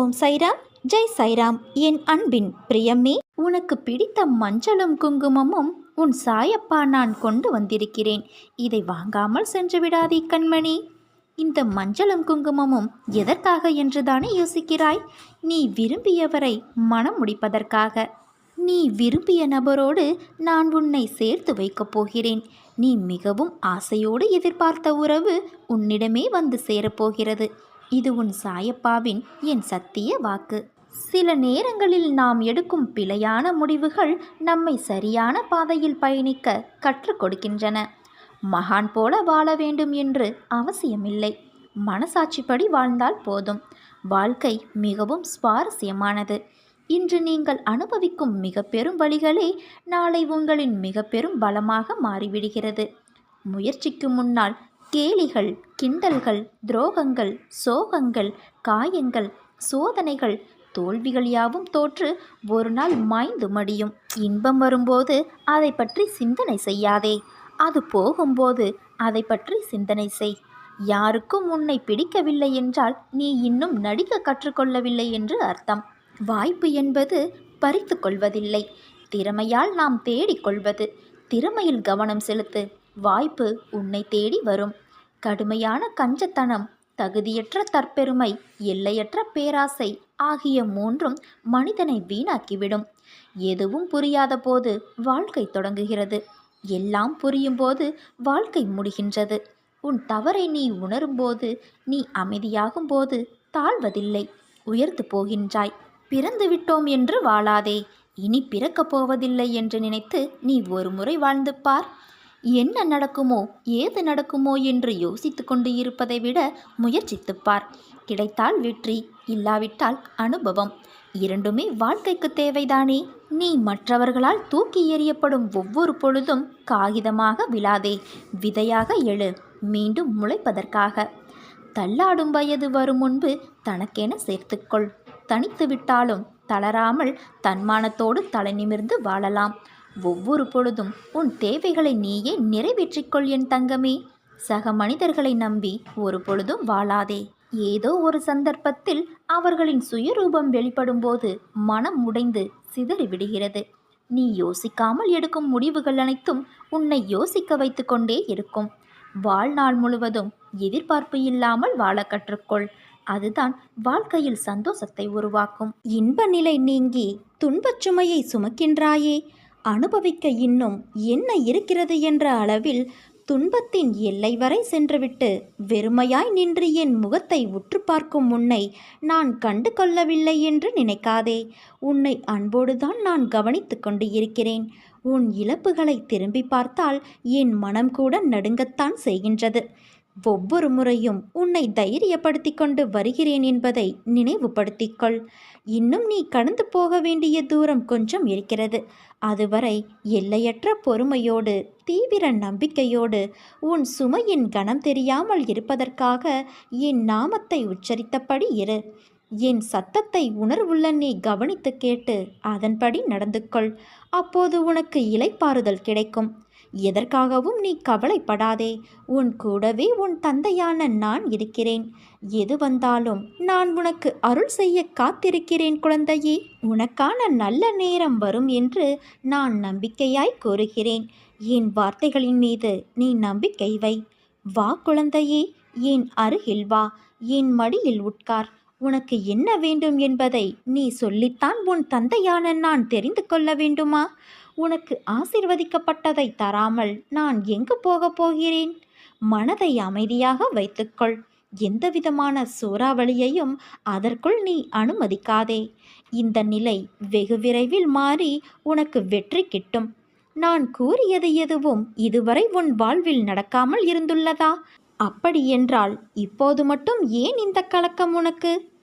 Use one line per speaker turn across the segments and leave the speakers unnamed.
ஓம் சைராம் ஜெய் சைராம். என் அன்பின் பிரியமே உனக்கு பிடித்த மஞ்சளும் குங்குமமும் உன் சாயப்பா நான் கொண்டு வந்திருக்கிறேன். இதை வாங்காமல் சென்று விடாதே கண்மணி. இந்த மஞ்சளும் குங்குமமும் எதற்காக என்றுதானே யோசிக்கிறாய்? நீ விரும்பியவரை மனம் முடிப்பதற்காக. நீ விரும்பிய நபரோடு நான் உன்னை சேர்த்து வைக்கப் போகிறேன். நீ மிகவும் ஆசையோடு எதிர்பார்த்த உறவு உன்னிடமே வந்து சேரப்போகிறது இது உன் சாயப்பாவின் என் சத்திய வாக்கு. சில நேரங்களில் நாம் எடுக்கும் பிழையான முடிவுகள் நம்மை சரியான பாதையில் பயணிக்க கற்றுக் கொடுக்கின்றன. மகான் போல வாழ வேண்டும் என்று அவசியமில்லை. மனசாட்சிப்படி வாழ்ந்தால் போதும். வாழ்க்கை மிகவும் சுவாரஸ்யமானது. இன்று நீங்கள் அனுபவிக்கும் மிக பெரும் வழிகளே நாளை உங்களின் மிக பெரும் பலமாக மாறிவிடுகிறது. முயற்சிக்கு முன்னால் கேலிகள் கிண்டல்கள் துரோகங்கள் சோகங்கள் காயங்கள் சோதனைகள் தோல்விகள் யாவும் தோற்று ஒரு நாள் மாய்ந்து மடியும். இன்பம் வரும்போது அதை பற்றி சிந்தனை செய்யாதே. அது போகும்போது அதை பற்றி சிந்தனை செய். யாருக்கும் உன்னை பிடிக்கவில்லை என்றால் நீ இன்னும் நடிக்க கற்றுக்கொள்ளவில்லை என்று அர்த்தம். வாய்ப்பு என்பது பறித்து கொள்வதில்லை. திறமையால் நாம் தேடிக்கொள்வது திறமையில் கவனம் செலுத்து. வாய்ப்பு உன்னை தேடி வரும். கடுமையான கஞ்சத்தனம் தகுதியற்ற தற்பெருமை எல்லையற்ற பேராசை ஆகிய மூன்றும் மனிதனை வீணாக்கிவிடும். எதுவும் புரியாத போது வாழ்க்கை தொடங்குகிறது. எல்லாம் புரியும் போது வாழ்க்கை முடிகின்றது. உன் தவறை நீ உணரும்போது நீ அமைதியாகும் போது தாழ்வதில்லை. உயர்ந்து போகின்றாய். பிறந்து விட்டோம் என்று வாழாதே. இனி பிறக்கப் போவதில்லை என்று நினைத்து நீ ஒரு முறை வாழ்ந்து பார். என்ன நடக்குமோ ஏது நடக்குமோ என்று யோசித்து கொண்டு இருப்பதை விட முயற்சித்துப்பார் கிடைத்தால் வெற்றி இல்லாவிட்டால் அனுபவம். இரண்டுமே வாழ்க்கைக்கு தேவைதானே. நீ மற்றவர்களால் தூக்கி எறியப்படும் ஒவ்வொரு பொழுதும் காகிதமாக விழாதே. விதையாக எழு மீண்டும் முளைப்பதற்காக. தள்ளாடும் வயது வரும் முன்பு தனக்கென சேர்த்துக்கொள். தனித்து விட்டாலும் தளராமல் தன்மானத்தோடு தலை நிமிர்ந்து வாழலாம். ஒவ்வொரு பொழுதும் உன் தேவைகளை நீயே நிறைவேற்றிக்கொள் என் தங்கமே. சக மனிதர்களை நம்பி ஒரு பொழுதும் வாழாதே. ஏதோ ஒரு சந்தர்ப்பத்தில் அவர்களின் சுயரூபம் வெளிப்படும்போது மனம் உடைந்து சிதறிவிடுகிறது. நீ யோசிக்காமல் எடுக்கும் முடிவுகள் அனைத்தும் உன்னை யோசிக்க வைத்து கொண்டே இருக்கும். வாழ்நாள் முழுவதும் எதிர்பார்ப்பு இல்லாமல் வாழ கற்றுக்கொள். அதுதான் வாழ்க்கையில் சந்தோஷத்தை உருவாக்கும். இன்ப நிலை நீங்கி துன்பச் சுமையை சுமக்கின்றாயே. அனுபவிக்க இன்னும் என்ன இருக்கிறது என்ற அளவில் துன்பத்தின் எல்லை வரை சென்றுவிட்டு வெறுமையாய் நின்று என் முகத்தை உற்று பார்க்கும் உன்னை நான் கண்டு கொள்ளவில்லை என்று நினைக்காதே. உன்னை அன்போடுதான் நான் கவனித்து கொண்டு இருக்கிறேன். உன் இழப்புகளை திரும்பி பார்த்தால் என் மனம் கூட நடுங்கத்தான் செய்கின்றது. ஒவ்வொரு முறையும் உன்னை தைரியப்படுத்தி கொண்டு வருகிறேன் என்பதை நினைவுபடுத்திக்கொள். இன்னும் நீ கடந்து போக வேண்டிய தூரம் கொஞ்சம் இருக்கிறது. அதுவரை எல்லையற்ற பொறுமையோடு தீவிர நம்பிக்கையோடு உன் சுமையின் கணம் தெரியாமல் இருப்பதற்காக என் நாமத்தை உச்சரித்தபடி இரு. என் சத்தத்தை உணர்வுள்ள நீ கவனித்து கேட்டு அதன்படி நடந்து கொள் அப்போது உனக்கு இலைப்பாறுதல் கிடைக்கும். எதற்காகவும் நீ கவலைப்படாதே. உன் கூடவே உன் தந்தையான நான் இருக்கிறேன். எது வந்தாலும் நான் உனக்கு அருள் செய்ய காத்திருக்கிறேன் குழந்தையே. உனக்கான நல்ல நேரம் வரும் என்று நான் நம்பிக்கையாய் கூறுகிறேன். என் வார்த்தைகளின் மீது நீ நம்பிக்கை வை. வா குழந்தையே என் அருகில் வா. என் மடியில் உட்கார். உனக்கு என்ன வேண்டும் என்பதை நீ சொல்லித்தான் உன் தந்தையான நான் தெரிந்து கொள்ள வேண்டுமா? உனக்கு ஆசிர்வதிக்கப்பட்டதை தராமல் நான் எங்கு போகப் போகிறேன்? மனதை அமைதியாக வைத்துக்கொள். எந்தவிதமான சூறாவளியையும் அதற்குள் நீ அனுமதிக்காதே. இந்த நிலை வெகு விரைவில் மாறி உனக்கு வெற்றி கிட்டும். நான் கூறியது எதுவும் இதுவரை உன் வாழ்வில் நடக்காமல் இருந்துள்ளதா? அப்படியென்றால் இப்போது மட்டும் ஏன் இந்த கலக்கம் உனக்கு?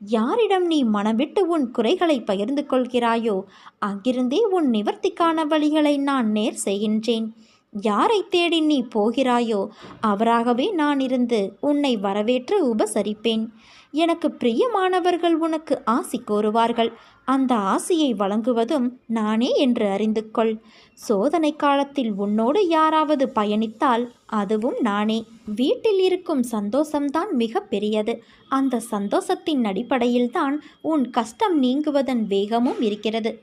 யாரிடம் நீ மனவிட்டு உன் குறைகளை பகிர்ந்து கொள்கிறாயோ அங்கிருந்தே உன் நிவர்த்திக்கான வழிகளை நான் நேர் செய்கின்றேன். யாரை தேடி நீ போகிறாயோ அவராகவே நான் இருந்து உன்னை வரவேற்று உபசரிப்பேன். எனக்கு பிரியமானவர்கள் உனக்கு ஆசி கோருவார்கள். அந்த ஆசியை வழங்குவதும் நானே என்று அறிந்து கொள் சோதனை காலத்தில் உன்னோடு யாராவது பயணித்தால் அதுவும் நானே. வீட்டில் இருக்கும் சந்தோஷம்தான் மிக பெரியது. அந்த சந்தோஷத்தின் அடிப்படையில்தான் உன் கஷ்டம் நீங்குவதன் வேகமும் இருக்கிறது.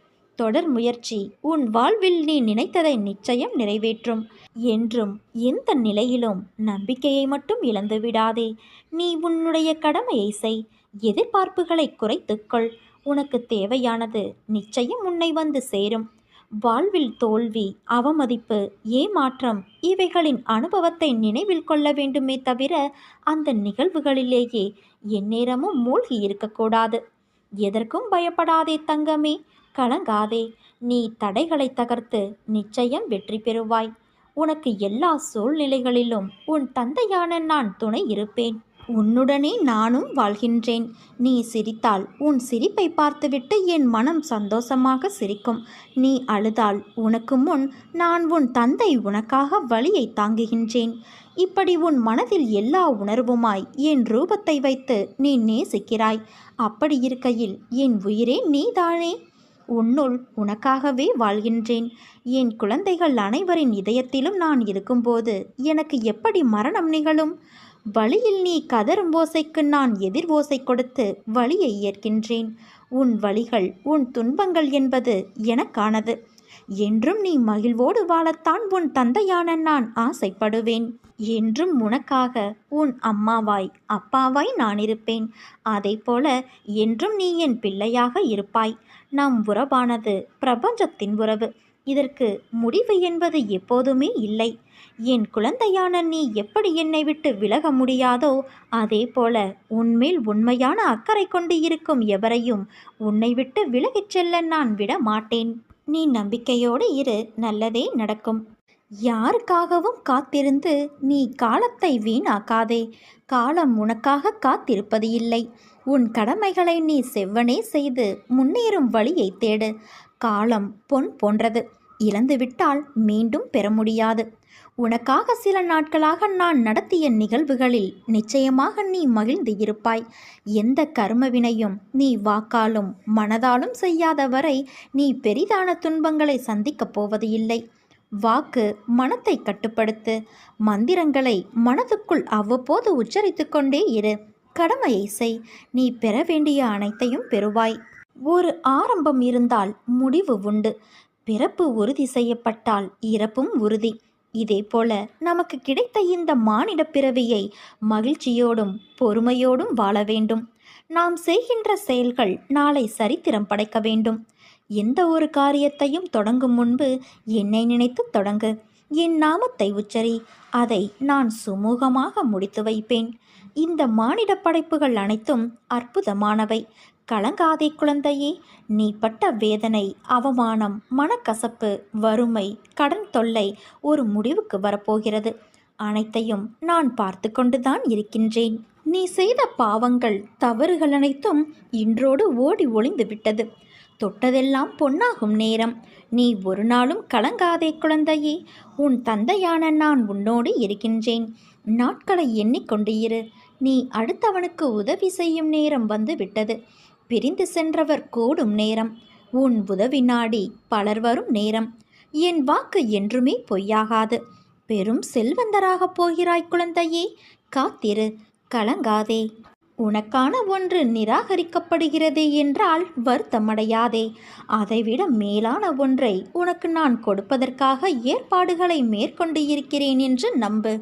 தொடர் முயற்சி. உன் வாழ்வில் நீ நினைத்ததை நிச்சயம் நிறைவேற்றும். என்றும் எந்த நிலையிலும் நம்பிக்கையை மட்டும் இழந்து விடாதே. நீ உன்னுடைய கடமையை செய். எதிர்பார்ப்புகளை குறைத்துக்கொள் உனக்கு தேவையானது நிச்சயம் உன்னை வந்து சேரும். வாழ்வில் தோல்வி அவமதிப்பு ஏமாற்றம் இவைகளின் அனுபவத்தை நினைவில் கொள்ள வேண்டுமே தவிர அந்த நிகழ்வுகளிலேயே எந்நேரமும் மூழ்கி இருக்கக்கூடாது. எதற்கும் பயப்படாதே தங்கமே. கலங்காதே. நீ தடைகளை தகர்த்து நிச்சயம் வெற்றி பெறுவாய். உனக்கு எல்லா சூழ்நிலைகளிலும் உன் தந்தையான நான் துணை இருப்பேன். உன்னுடனே நானும் வாழ்கின்றேன். நீ சிரித்தால் உன் சிரிப்பை பார்த்துவிட்டு என் மனம் சந்தோஷமாக சிரிக்கும். நீ அழுதால் உனக்கு முன் நான் உன் தந்தை உனக்காக வழியை தாங்குகின்றேன். இப்படி உன் மனதில் எல்லா உணர்வுமாய் என் ரூபத்தை வைத்து நீ நேசிக்கிறாய். அப்படி இருக்கையில் என் உயிரே நீதானே? உன்னுள் உனக்காகவே வாழ்கின்றேன். என் குழந்தைகள் அனைவரின் இதயத்திலும் நான் இருக்கும்போது எனக்கு எப்படி மரணம் நிகழும்? வழியில் நீ கதரும் ஓசைக்கு நான் எதிர் ஓசை கொடுத்து வழியை ஏற்கின்றேன். உன் வழிகள் உன் துன்பங்கள் என்பது எனக்கானது. என்றும் நீ மகிழ்வோடு வாழத்தான் உன் தந்தையான நான் ஆசைப்படுவேன். என்றும் உனக்காக உன் அம்மாவாய் அப்பாவாய் நான் இருப்பேன். அதை போல என்றும் நீ என் பிள்ளையாக இருப்பாய். நம் உறவானது பிரபஞ்சத்தின் உறவு. இதற்கு முடிவு என்பது எப்போதுமே இல்லை. என் குழந்தையான நீ எப்படி என்னை விட்டு விலக முடியாதோ அதே போல உன்மேல் உண்மையான அக்கறை கொண்டு இருக்கும் எவரையும் உன்னை விட்டு விலகிச் செல்ல நான் விட மாட்டேன் நீ நம்பிக்கையோடு இரு நல்லதே நடக்கும். யாருக்காகவும் காத்திருந்து நீ காலத்தை வீணாக்காதே. காலம் உனக்காக காத்திருப்பது இல்லை. உன் கடமைகளை நீ செவ்வனே செய்து முன்னேறும் வழியை தேடு. காலம் பொன் போன்றது. இழந்துவிட்டால் மீண்டும் பெற முடியாது. உனக்காக சில நாட்களாக நான் நடத்திய நிகழ்வுகளில் நிச்சயமாக நீ மகிழ்ந்து இருப்பாய். எந்த கர்மவினையும் நீ வாக்காலும் மனதாலும் செய்யாத வரை நீ பெரிதான துன்பங்களை சந்திக்கப் போவது இல்லை வாக்கு மனத்தை கட்டுப்படுத்து. மந்திரங்களை மனதுக்குள் அவ்வப்போது உச்சரித்து கொண்டே இரு. கடமையை செய். நீ பெற வேண்டிய அனைத்தையும் பெறுவாய். ஒரு ஆரம்பம் இருந்தால் முடிவு உண்டு. பிறப்பு உறுதி செய்யப்பட்டால் இறப்பும் உறுதி. இதேபோல நமக்கு கிடைத்த இந்த மானிட பிறவியை மகிழ்ச்சியோடும் பொறுமையோடும் வாழ வேண்டும். நாம் செய்கின்ற செயல்கள் நாளை சரித்திரம் படைக்க வேண்டும். எந்த ஒரு காரியத்தையும் தொடங்கும் முன்பு என்னை நினைத்து தொடங்கு. என் நாமத்தை உச்சரி அதை நான் சுமூகமாக முடித்து வைப்பேன். இந்த மானிட படைப்புகள் அனைத்தும் அற்புதமானவை. கலங்காதே குழந்தையே நீ பட்ட வேதனை அவமானம் மனக்கசப்பு வறுமை கடன் தொல்லை ஒரு முடிவுக்கு வரப்போகிறது. அனைத்தையும் நான் பார்த்து கொண்டுதான் இருக்கின்றேன். நீ செய்த பாவங்கள் தவறுகள் அனைத்தும் இன்றோடு ஓடி ஒளிந்து விட்டது. தொட்டதெல்லாம் பொன்னாகும் நேரம். நீ ஒரு நாளும் கலங்காதே குழந்தையே உன் தந்தையான நான் உன்னோடு இருக்கின்றேன். நாட்களை எண்ணிக்கொண்டு இரு. நீ அடுத்தவனுக்கு உதவி செய்யும் நேரம் வந்து விட்டது. பிரிந்து சென்றவர் கூடும் நேரம். உன் உதவி நாடி பலர் வரும் நேரம். என் வாக்கு என்றுமே பொய்யாகாது. பெரும் செல்வந்தராகப் போகிறாய் குழந்தையே காத்திரு கலங்காதே. உனக்கான ஒன்று நிராகரிக்கப்படுகிறது என்றால் வருத்தமடையாதே. அதைவிட மேலான ஒன்றை உனக்கு நான் கொடுப்பதற்காக ஏற்பாடுகளை மேற்கொண்டு இருக்கிறேன் என்று நம்பு.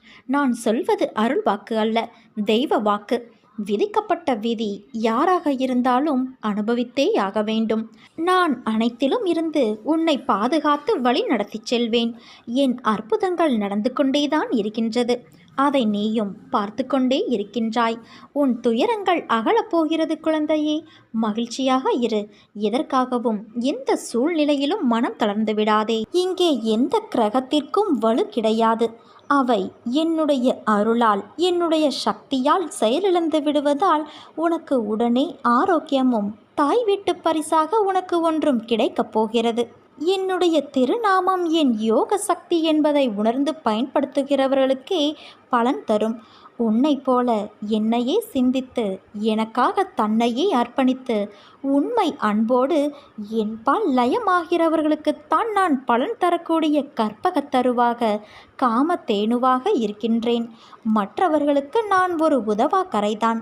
நான் சொல்வது அருள் வாக்கு அல்ல தெய்வ வாக்கு. விதிக்கப்பட்ட விதி யாராக இருந்தாலும் அனுபவித்தே ஆக வேண்டும். நான் அனைத்திலும் இருந்து உன்னை பாதுகாத்து வழி நடத்திச் செல்வேன். என் அற்புதங்கள் நடந்து கொண்டேதான் இருக்கின்றது. அதை நீயும் பார்த்து கொண்டே இருக்கின்றாய். உன் துயரங்கள் அகலப்போகிறது குழந்தையே. மகிழ்ச்சியாக இரு. எதற்காகவும் எந்த சூழ்நிலையிலும் மனம் தளர்ந்து விடாதே. இங்கே எந்த கிரகத்திற்கும் வலு கிடையாது. அவை என்னுடைய அருளால் என்னுடைய சக்தியால் செயலிழந்து விடுவதால் உனக்கு உடனே ஆரோக்கியமும் தாய் வீட்டு பரிசாக உனக்கு ஒன்றும் கிடைக்கப் போகிறது. என்னுடைய திருநாமம் என் யோக சக்தி என்பதை உணர்ந்து பயன்படுத்துகிறவர்களுக்கே பலன் தரும். உன்னை போல என்னையே சிந்தித்து எனக்காக தன்னையே அர்ப்பணித்து உண்மை அன்போடு என்பால் லயமாகிறவர்களுக்குத்தான் நான் பலன் தரக்கூடிய கற்பகத் தருவாக காம தேனுவாக இருக்கின்றேன். மற்றவர்களுக்கு நான் ஒரு உதவா கரைதான்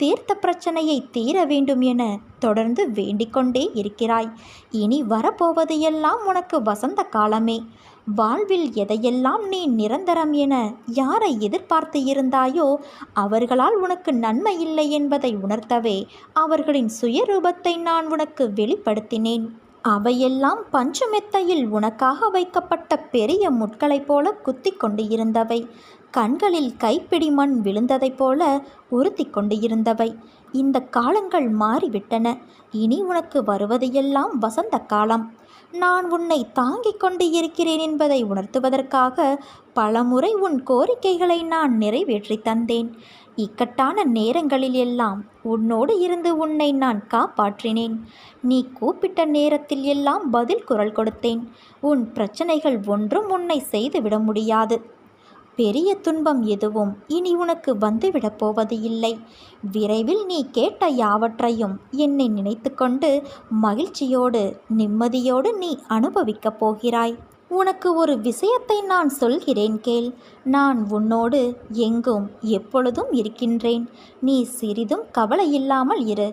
தீர்த்த பிரச்சனையை தீர வேண்டும் என தொடர்ந்து வேண்டிக்கொண்டே இருக்கிறாய். இனி வரப்போவது எல்லாம் உனக்கு வசந்த காலமே. வாழ்வில் எதையெல்லாம் நீ நிரந்தரம் என யாரை எதிர்பார்த்து இருந்தாயோ அவர்களால் உனக்கு நன்மை இல்லை என்பதை உணர்த்தவே அவர்களின் சுயரூபத்தை நான் உனக்கு வெளிப்படுத்தினேன். அவையெல்லாம் பஞ்சமெத்தையில் உனக்காக வைக்கப்பட்ட பெரிய முட்களைப் போல குத்தி கொண்டு இருந்தவை. கண்களில் கைப்பிடி மண் விழுந்ததைப் போல உறுத்தி கொண்டு இருந்தவை இந்த காலங்கள் மாறிவிட்டன. இனி உனக்கு வருவதையெல்லாம் வசந்த காலம். நான் உன்னை தாங்கிக் கொண்டு இருக்கிறேன் என்பதை உணர்த்துவதற்காக பலமுறை உன் கோரிக்கைகளை நான் நிறைவேற்றி தந்தேன். இக்கட்டான நேரங்களில் எல்லாம் உன்னோடு இருந்து உன்னை நான் காப்பாற்றினேன். நீ கூப்பிட்ட நேரத்தில் எல்லாம் பதில் குரல் கொடுத்தேன். உன் பிரச்சனைகள் ஒன்றும் உன்னை செய்துவிட முடியாது. பெரிய துன்பம் எதுவும் இனி உனக்கு வந்துவிடப் போவது இல்லை. விரைவில் நீ கேட்ட யாவற்றையும் என்னை நினைத்து கொண்டு மகிழ்ச்சியோடு நிம்மதியோடு நீ அனுபவிக்கப் போகிறாய். உனக்கு ஒரு விஷயத்தை நான் சொல்கிறேன் கேள். நான் உன்னோடு எங்கும் எப்பொழுதும் இருக்கின்றேன். நீ சிறிதும் கவலை இல்லாமல் இரு.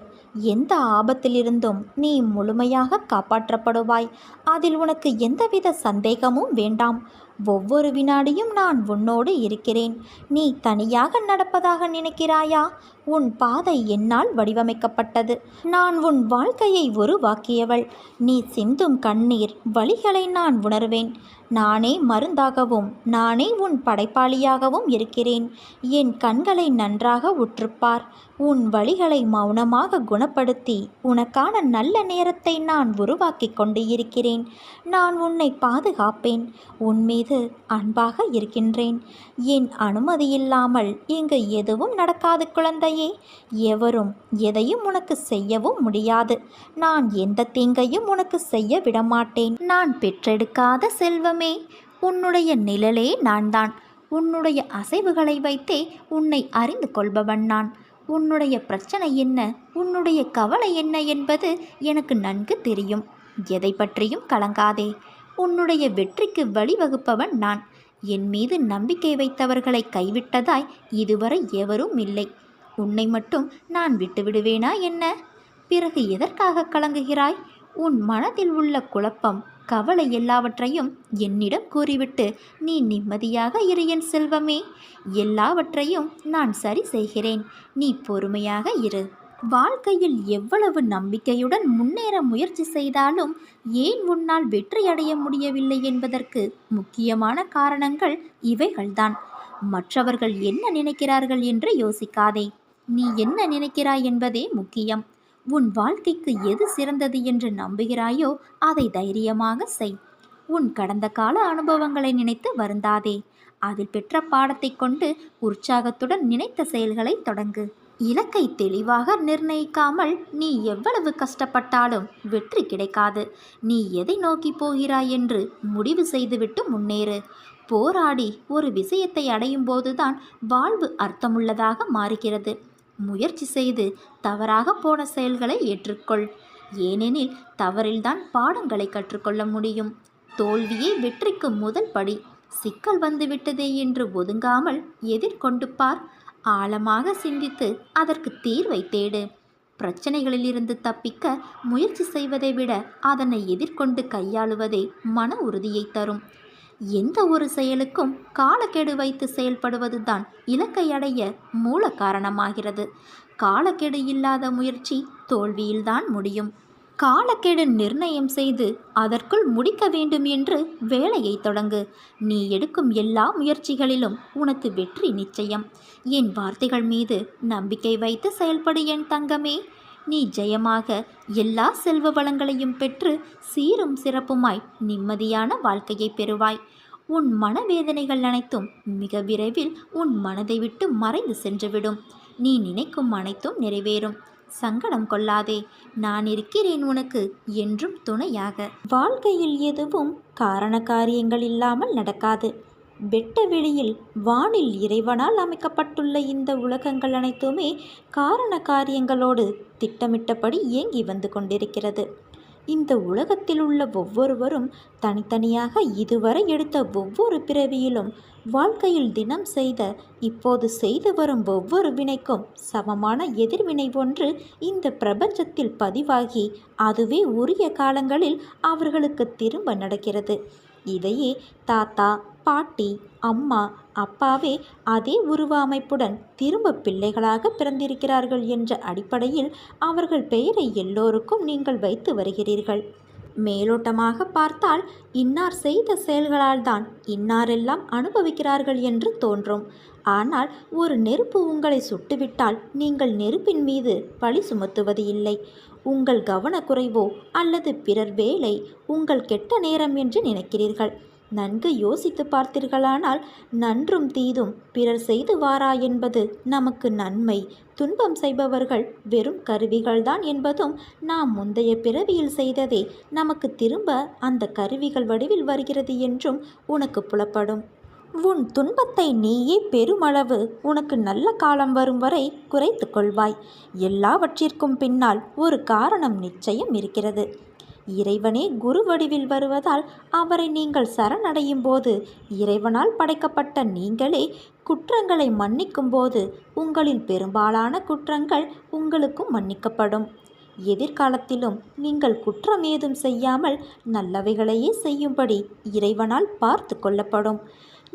எந்த ஆபத்திலிருந்தும் நீ முழுமையாக காப்பாற்றப்படுவாய். அதில் உனக்கு எந்தவித சந்தேகமும் வேண்டாம். ஒவ்வொரு வினாடியும் நான் உன்னோடு இருக்கிறேன். நீ தனியாக நடப்பதாக நினைக்கிறாயா? உன் பாதை என்னால் வடிவமைக்கப்பட்டது. நான் உன் வாழ்க்கையை உருவாக்கியவள். நீ சிந்தும் கண்ணீர் வழிகளை நான் உணர்வேன். நானே மருந்தாகவும் நானே உன் படைப்பாளியாகவும் இருக்கிறேன். என் கண்களை நன்றாக உற்றுப்பார். உன் வழிகளை மௌனமாக குணப்படுத்தி உனக்கான நல்ல நேரத்தை நான் உருவாக்கி கொண்டு இருக்கிறேன் நான் உன்னை பாதுகாப்பேன். உன் மீது அன்பாக இருக்கின்றேன். என் அனுமதி இல்லாமல் இங்கு எதுவும் நடக்காது குழந்தையே. எவரும் எதையும் உனக்கு செய்யவும் முடியாது. நான் எந்த தீங்கையும் உனக்கு செய்ய விடமாட்டேன். நான் பெற்றெடுக்காத செல்வமே. உன்னுடைய நிழலே நான் தான் உன்னுடைய அசைவுகளை வைத்தே உன்னை அறிந்து கொள்பவன் நான். உன்னுடைய பிரச்சனை என்ன? உன்னுடைய கவலை என்ன என்பது எனக்கு நன்கு தெரியும். எதை பற்றியும் கலங்காதே. உன்னுடைய வெற்றிக்கு வழிவகுப்பவன் நான். என் மீது நம்பிக்கை வைத்தவர்களை கைவிட்டதாய் இதுவரை எவரும் இல்லை. உன்னை மட்டும் நான் விட்டுவிடுவேனா என்ன? பிறகு எதற்காக கலங்குகிறாய்? உன் மனதில் உள்ள குழப்பம் கவலை எல்லாவற்றையும் என்னிடம் கூறிவிட்டு நீ நிம்மதியாக இரு என் செல்வமே. எல்லாவற்றையும் நான் சரி செய்கிறேன். நீ பொறுமையாக இரு. வாழ்க்கையில் எவ்வளவு நம்பிக்கையுடன் முன்னேற முயற்சி செய்தாலும் ஏன் உன்னால் வெற்றியடைய முடியவில்லை என்பதற்கு முக்கியமான காரணங்கள் இவைகள்தான். மற்றவர்கள் என்ன நினைக்கிறார்கள் என்று யோசிக்காதே. நீ என்ன நினைக்கிறாய் என்பதே முக்கியம். உன் வாழ்க்கைக்கு எது சிறந்தது என்று நம்புகிறாயோ அதை தைரியமாக செய். உன் கடந்த கால அனுபவங்களை நினைத்து வருந்தாதே. அதில் பெற்ற பாடத்தை கொண்டு உற்சாகத்துடன் நினைத்த செயல்களை தொடங்கு. இலக்கை தெளிவாக நிர்ணயிக்காமல் நீ எவ்வளவு கஷ்டப்பட்டாலும் வெற்றி கிடைக்காது. நீ எதை நோக்கி போகிறாய் என்று முடிவு செய்துவிட்டு முன்னேறு. போராடி ஒரு விஷயத்தை அடையும் போதுதான் வாழ்வு அர்த்தமுள்ளதாக மாறுகிறது. முயற்சி செய்து தவறாக போன செயல்களை ஏற்றுக்கொள். ஏனெனில் தவறில்தான் பாடங்களை கற்றுக்கொள்ள முடியும். தோல்வியே வெற்றிக்கு முதல் படி. சிக்கல் வந்துவிட்டதே என்று ஒதுங்காமல் எதிர்கொண்டு பார். ஆழமாக சிந்தித்து அதற்கு தீர்வை தேடு. பிரச்சனைகளிலிருந்து தப்பிக்க முயற்சி செய்வதை விட அதனை எதிர்கொண்டு கையாளுவதே மன உறுதியை தரும். எந்த ஒரு செயலுக்கும் காலக்கெடு வைத்து செயல்படுவதுதான் இலக்கை அடைய மூல காரணமாகிறது காலக்கெடு இல்லாத முயற்சி தோல்வியில்தான் முடியும். காலக்கெடு நிர்ணயம் செய்து அதற்குள் முடிக்க வேண்டும் என்று வேலையை தொடங்கு. நீ எடுக்கும் எல்லா முயற்சிகளிலும் உனக்கு வெற்றி நிச்சயம். என் வார்த்தைகள் மீது நம்பிக்கை வைத்து செயல்படு என் தங்கமே. நீ ஜெயமாக எல்லா செல்வ வளங்களையும் பெற்று சீரும் சிறப்புமாய் நிம்மதியான வாழ்க்கையை பெறுவாய். உன் மனவேதனைகள் அனைத்தும் மிக விரைவில் உன் மனதை விட்டு மறைந்து சென்றுவிடும். நீ நினைக்கும் அனைத்தும் நிறைவேறும். சங்கடம் கொள்ளாதே. நான் இருக்கிறேன் உனக்கு என்றும் துணையாக. வாழ்க்கையில் எதுவும் காரண காரியங்கள் இல்லாமல் நடக்காது. வெட்ட வெளியில் வானில் இறைவனால் அமைக்கப்பட்டுள்ள இந்த உலகங்கள் அனைத்துமே காரண காரியங்களோடு திட்டமிட்டபடி இயங்கி வந்து கொண்டிருக்கிறது. இந்த உலகத்தில் உள்ள ஒவ்வொருவரும் தனித்தனியாக இதுவரை எடுத்த ஒவ்வொரு பிறவியிலும் வாழ்க்கையில் தினம் செய்த இப்போது செய்து வரும் ஒவ்வொரு வினைக்கும் சமமான எதிர்வினை ஒன்று இந்த பிரபஞ்சத்தில் பதிவாகி அதுவே உரிய காலங்களில் அவர்களுக்கு திரும்ப நடக்கிறது. இதையே தாத்தா பாட்டி அம்மா அப்பாவே அதே உருவ அமைப்புடன் திரும்ப பிள்ளைகளாக பிறந்திருக்கிறார்கள் என்ற அடிப்படையில் அவர்கள் பெயரை எல்லோருக்கும் நீங்கள் வைத்து வருகிறீர்கள். மேலோட்டமாக பார்த்தால் இன்னார் செய்த செயல்களால் தான் இன்னாரெல்லாம் அனுபவிக்கிறார்கள் என்று தோன்றும். ஆனால் ஒரு நெருப்பு உங்களை சுட்டுவிட்டால் நீங்கள் நெருப்பின் மீது பழி சுமத்துவது இல்லை. உங்கள் கவனக்குறைவோ அல்லது பிறர் வேலை உங்கள் கெட்ட நேரம் என்று நினைக்கிறீர்கள். நன்கு யோசித்து பார்த்தீர்களானால் நன்றும் தீதும் பிறர் செய்து வாரா என்பது நமக்கு நன்மை. துன்பம் செய்பவர்கள் வெறும் கருவிகள்தான் என்பதும் நாம் முந்தைய பிறவியில் செய்ததே நமக்கு திரும்ப அந்த கருவிகள் வடிவில் வருகிறது என்றும் உனக்கு புலப்படும். உன் துன்பத்தை நீயே பெருமளவு உனக்கு நல்ல காலம் வரும் வரை குறைத்து கொள்வாய். எல்லாவற்றிற்கும் பின்னால் ஒரு காரணம் நிச்சயம் இருக்கிறது. இறைவனே குரு வடிவில் வருவதால் அவரை நீங்கள் சரணடையும் போது இறைவனால் படைக்கப்பட்ட நீங்களே குற்றங்களை மன்னிக்கும் போது உங்களில் பெரும்பாலான குற்றங்கள் உங்களுக்கும் மன்னிக்கப்படும். எதிர்காலத்திலும் நீங்கள் குற்றம் ஏதும் செய்யாமல் நல்லவைகளையே செய்யும்படி இறைவனால் பார்த்து கொள்ளப்படும்.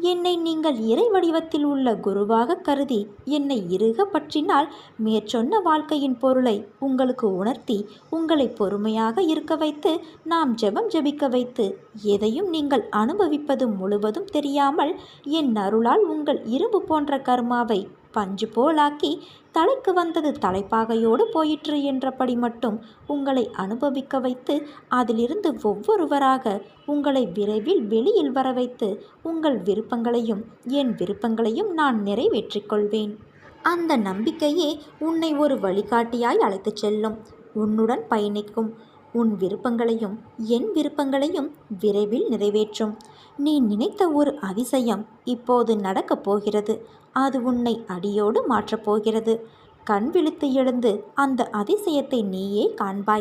என்னை நீங்கள் இறை வடிவத்தில் உள்ள குருவாக கருதி என்னை இறுக பற்றினால் மேற்சொன்ன வாழ்க்கையின் பொருளை உங்களுக்கு உணர்த்தி உங்களை பொறுமையாக இருக்க வைத்து நாம் ஜெபம் ஜெபிக்க வைத்து எதையும் நீங்கள் அனுபவிப்பது முழுவதும் தெரியாமல் என் அருளால் உங்கள் இரும்பு போன்ற கர்மாவை பஞ்சு போலாக்கி தலைக்கு வந்தது தலைப்பாகையோடு போயிற்று என்றபடி மட்டும் உங்களை அனுபவிக்க வைத்து அதிலிருந்து ஒவ்வொருவராக உங்களை விரைவில் வெளியில் வர வைத்து உங்கள் விருப்பங்களையும் என் விருப்பங்களையும் நான் நிறைவேற்றிக் கொள்வேன். அந்த நம்பிக்கையே உன்னை ஒரு வழிகாட்டியாய் அழைத்துச் செல்லும். உன்னுடன் பயணிக்கும் உன் விருப்பங்களையும் என் விருப்பங்களையும் விரைவில் நிறைவேற்றும். நீ நினைத்த ஒரு அதிசயம் இப்போது நடக்கப் போகிறது. அது உன்னை அடியோடு மாற்றப் போகிறது. கண் விழித்து எழுந்து அந்த அதிசயத்தை நீயே காண்பாய்.